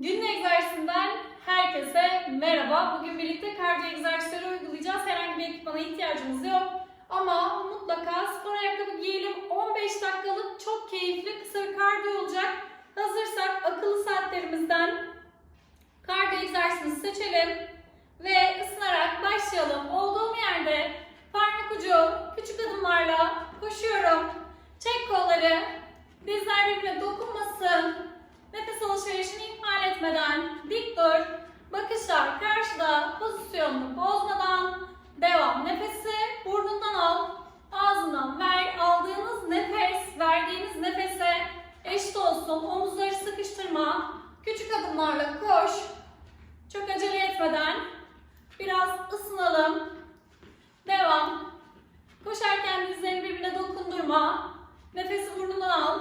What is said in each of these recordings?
Günün egzersizinden herkese merhaba. Bugün birlikte kardiyo egzersizleri uygulayacağız. Herhangi bir ekipmana ihtiyacımız yok. Ama mutlaka spor ayakkabı giyelim. 15 dakikalık çok keyifli kısa bir kardiyo olacak. Hazırsak akıllı saatlerimizden kardiyo egzersizini seçelim. Ve ısınarak başlayalım. Olduğum yerde parmak ucu küçük adımlarla koşuyorum. Çek kolları. Dizler birbirine dokunmasın. Nefes alışverişini ihmal etmeden dik dur. Bakışlar karşıda. Pozisyonunu bozmadan devam. Nefesi burnundan al. Ağzından ver. Aldığınız nefes, verdiğiniz nefese eşit olsun. Omuzları sıkıştırma. Küçük adımlarla koş. Çok acele etmeden biraz ısınalım. Devam. Koşarken dizlerini birbirine dokundurma. Nefesi burnundan al.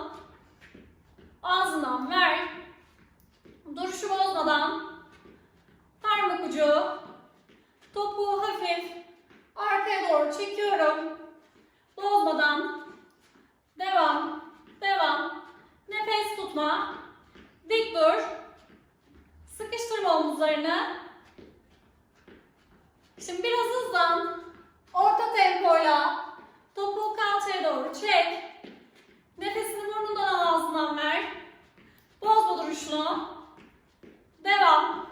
Ağzından ver. Duruşu bozmadan. Parmak ucu. Topuğu hafif arkaya doğru çekiyorum. Bozmadan. Devam. Devam. Nefes tutma. Dik dur. Sıkıştırma omuzlarını. Şimdi biraz hızlan. Orta tempoyla topuğu kalçaya doğru çek. Nefesini burnundan al ağzından ver. Bozma duruşunu. Devam.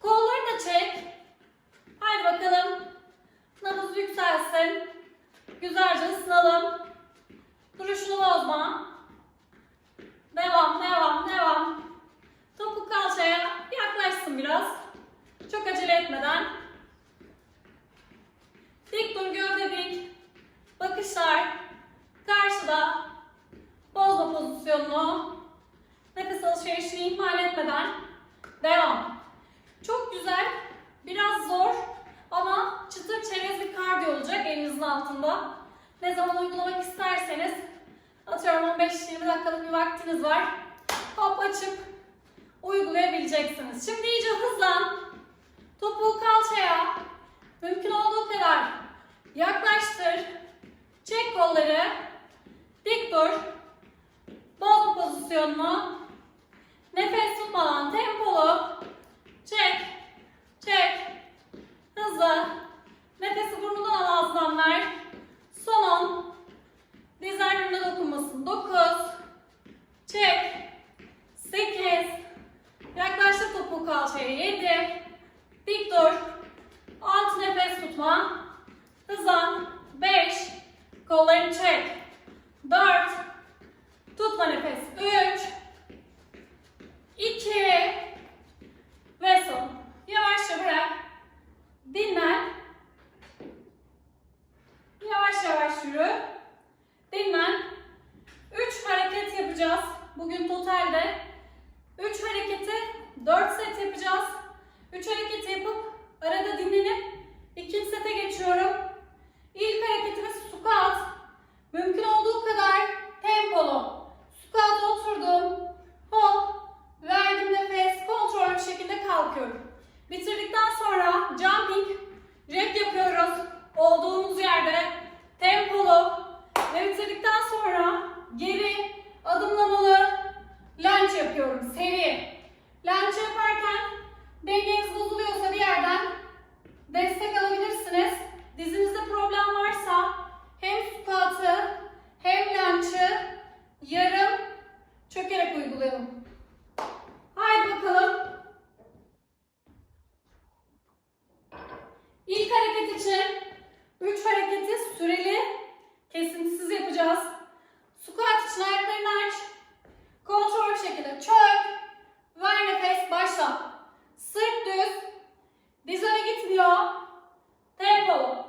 Kolları da çek. Haydi bakalım. Nabız yükselsin. Güzelce ısınalım. Duruşunu bozma. Devam, devam, devam. Topuk kalçaya yaklaşsın biraz. Çok acele etmeden. Dik dur gövde dik. Bakışlar karşıda. Bozma pozisyonunu. Nefes alışverişini ihmal etmeden devam. Çok güzel, biraz zor ama çıtır çerez bir kardiyo olacak elinizin altında. Ne zaman uygulamak isterseniz atıyorum 15-20 dakikalık bir vaktiniz var. Hop açıp uygulayabileceksiniz. Şimdi iyice hızlan. Topuğu kalçaya mümkün olduğu kadar yaklaştır. Çek kolları. Dik dur. Pozisyonunu. Tempo.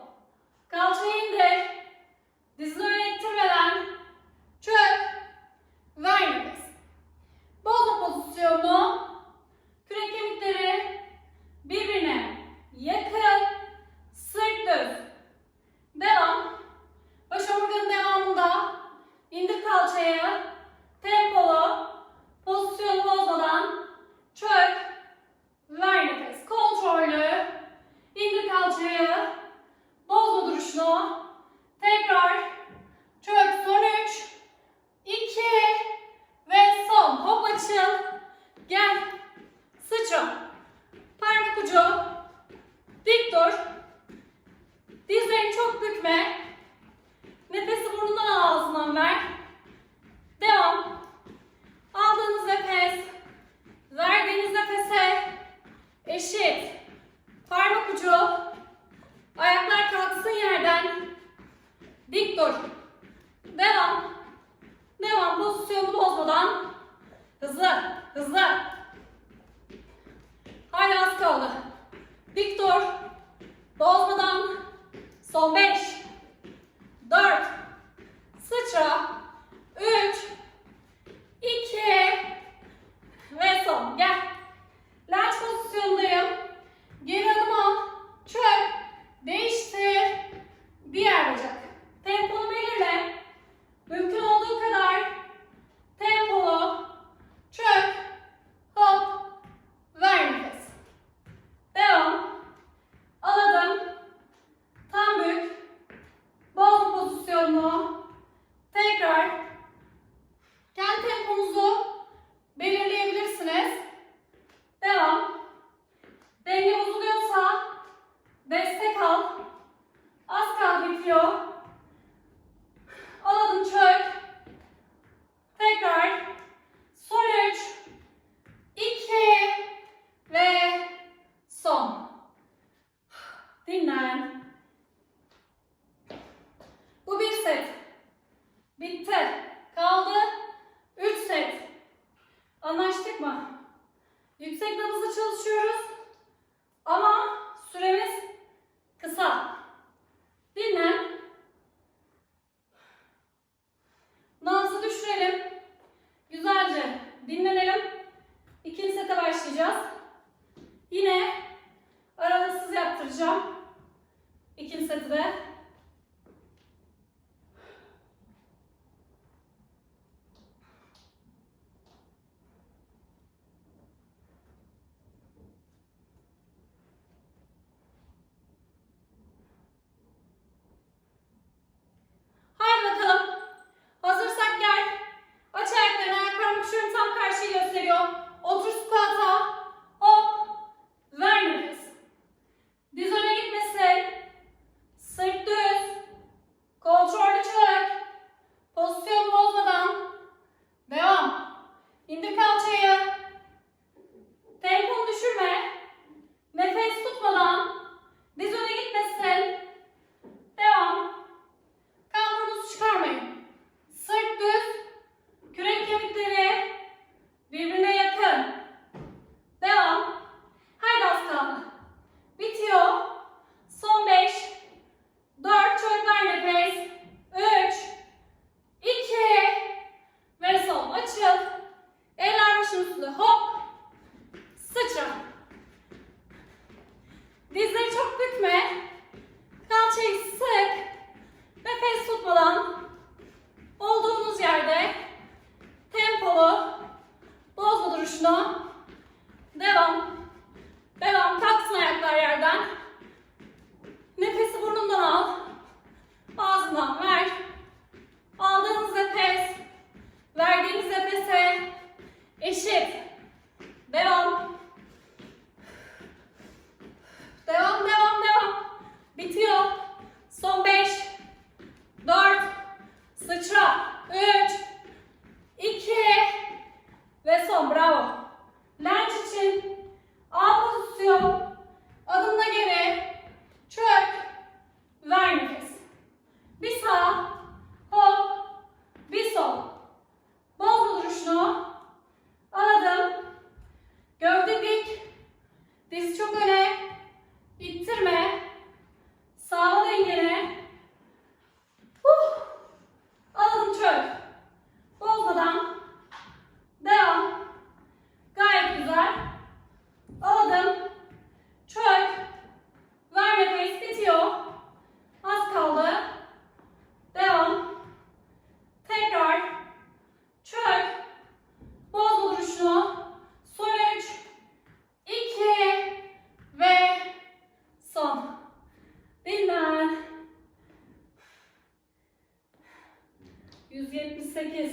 178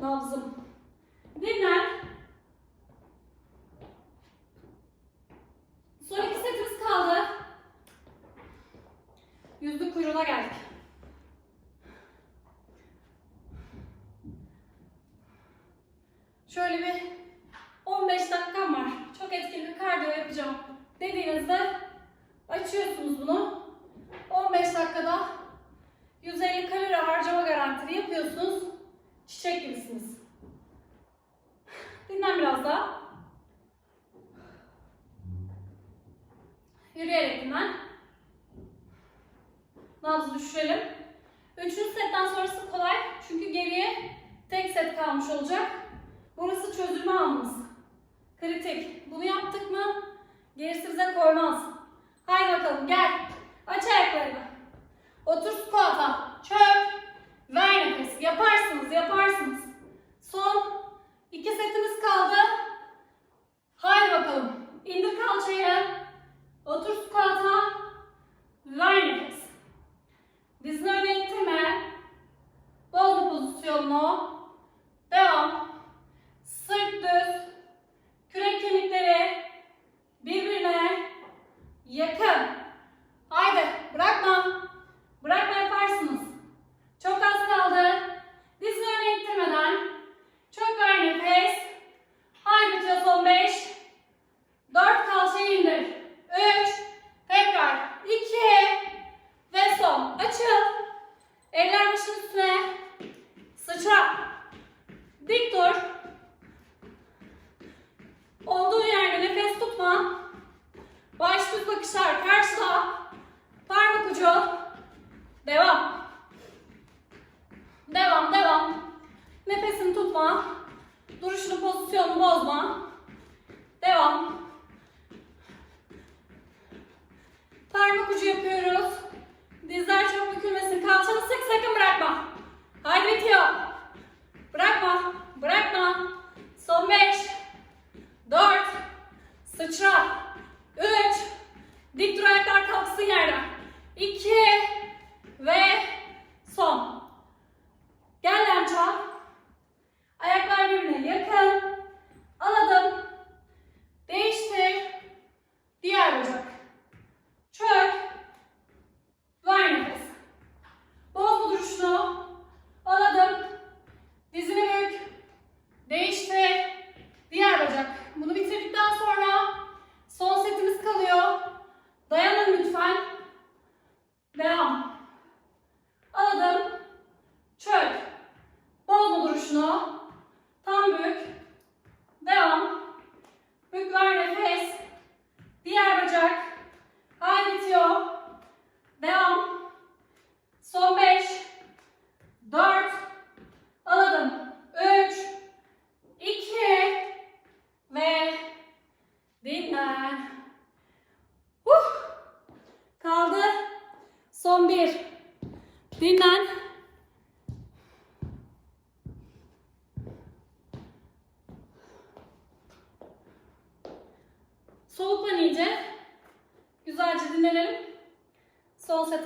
nabzım. Dinlen. mencionou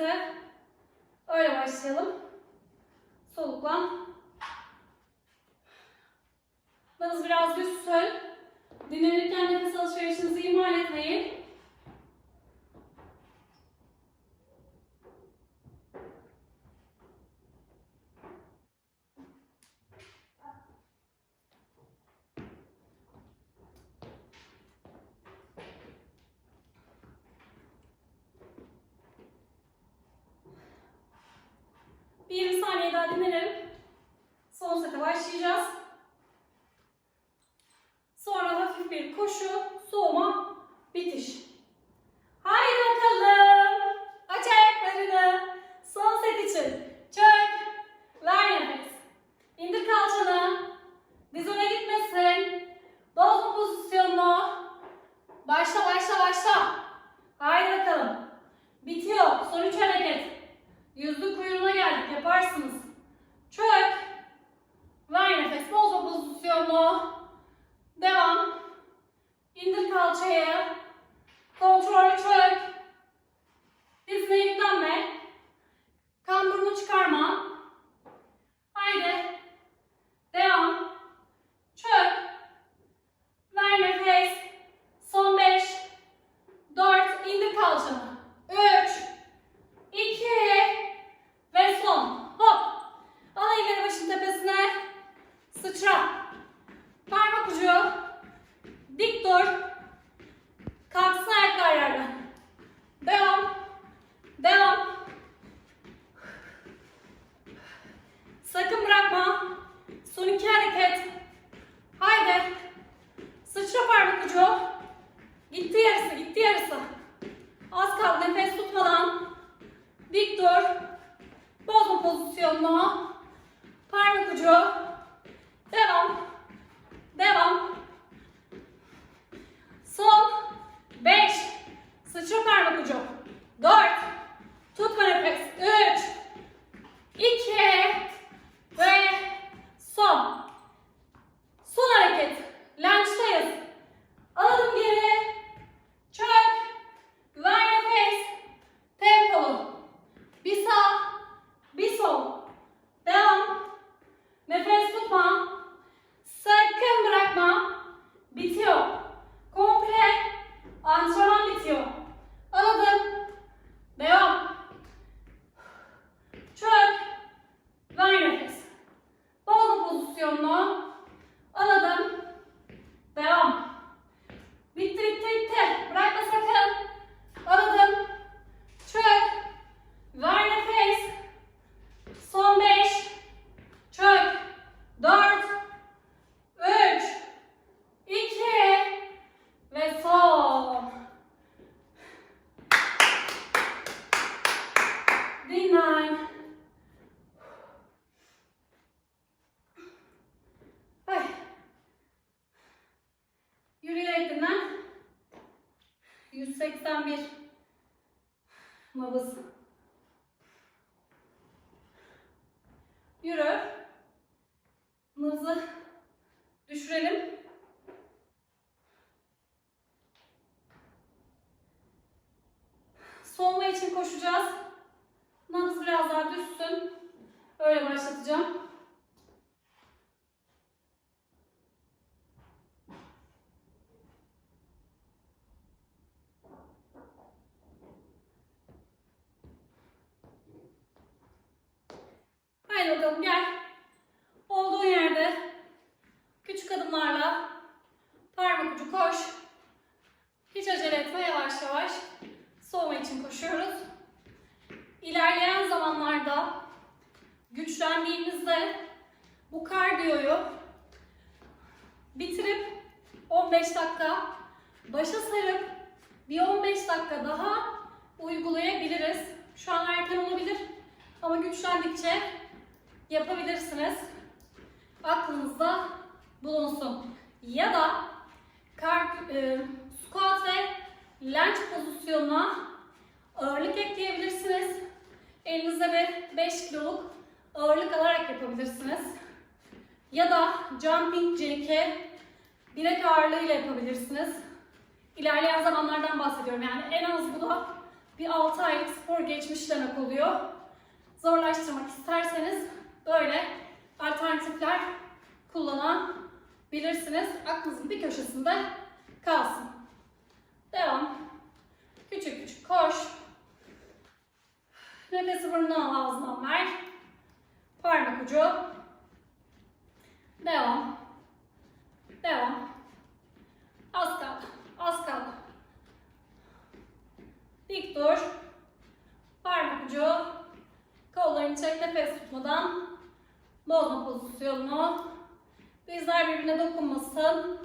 Hazır. Öyle başlayalım. Soluklan. Nabız biraz düz düşsün. Dinlenirken nefes alışverişinizi ihmal etmeyin. 20 saniye daha dinlenelim. Son sete başlayacağız. Sonra hafif bir koşu, soğuma, bitiş. Soğuma için koşacağız. Nabız biraz daha düşsün. Öyle başlatacağım. Haydi bakalım gel. Olduğun yerde küçük adımlarla parmak ucu koş. Hiç acele etme yavaş yavaş. Soğuma için koşuyoruz. İlerleyen zamanlarda güçlendiğimizde bu kardiyoyu bitirip 15 dakika başa sarıp bir 15 dakika daha uygulayabiliriz. Şu an erken olabilir ama güçlendikçe yapabilirsiniz. Aklınızda bulunsun. Ya da kar, e, squat ve lunge pozisyonuna ağırlık ekleyebilirsiniz. Elinizde bir 5 kiloluk ağırlık alarak yapabilirsiniz. Ya da jumping jack'i bilek ağırlığıyla yapabilirsiniz. İlerleyen zamanlardan bahsediyorum. Yani en az bu da bir 6 aylık spor geçmiş demek oluyor. Zorlaştırmak isterseniz böyle alternatifler kullanabilirsiniz. Aklınızın bir köşesinde kalsın. Devam. Küçük küçük koş. Nefesi burnundan ağzından ver. Parmak ucu. Devam. Devam. Az kaldı. Az kaldı. Dik dur. Parmak ucu. Kollarını çek nefes tutmadan. Bozma pozisyonunu. Dizler birbirine dokunmasın.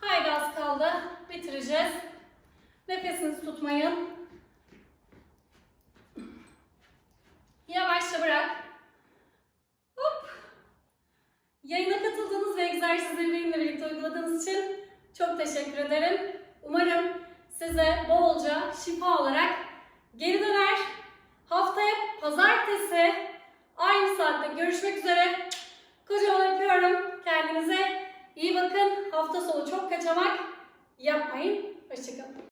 Haydi az kaldı. Bitireceğiz. Nefesinizi tutmayın. Yavaşça bırak. Yayına katıldığınız ve egzersizleri benimle birlikte uyguladığınız için çok teşekkür ederim. Umarım size bolca şifa olarak geri döner. Haftaya pazartesi aynı saatte görüşmek üzere. Kocaman öpüyorum. Kendinize iyi bakın. Hafta sonu çok kaçamak yapmayın. Hoşçakalın.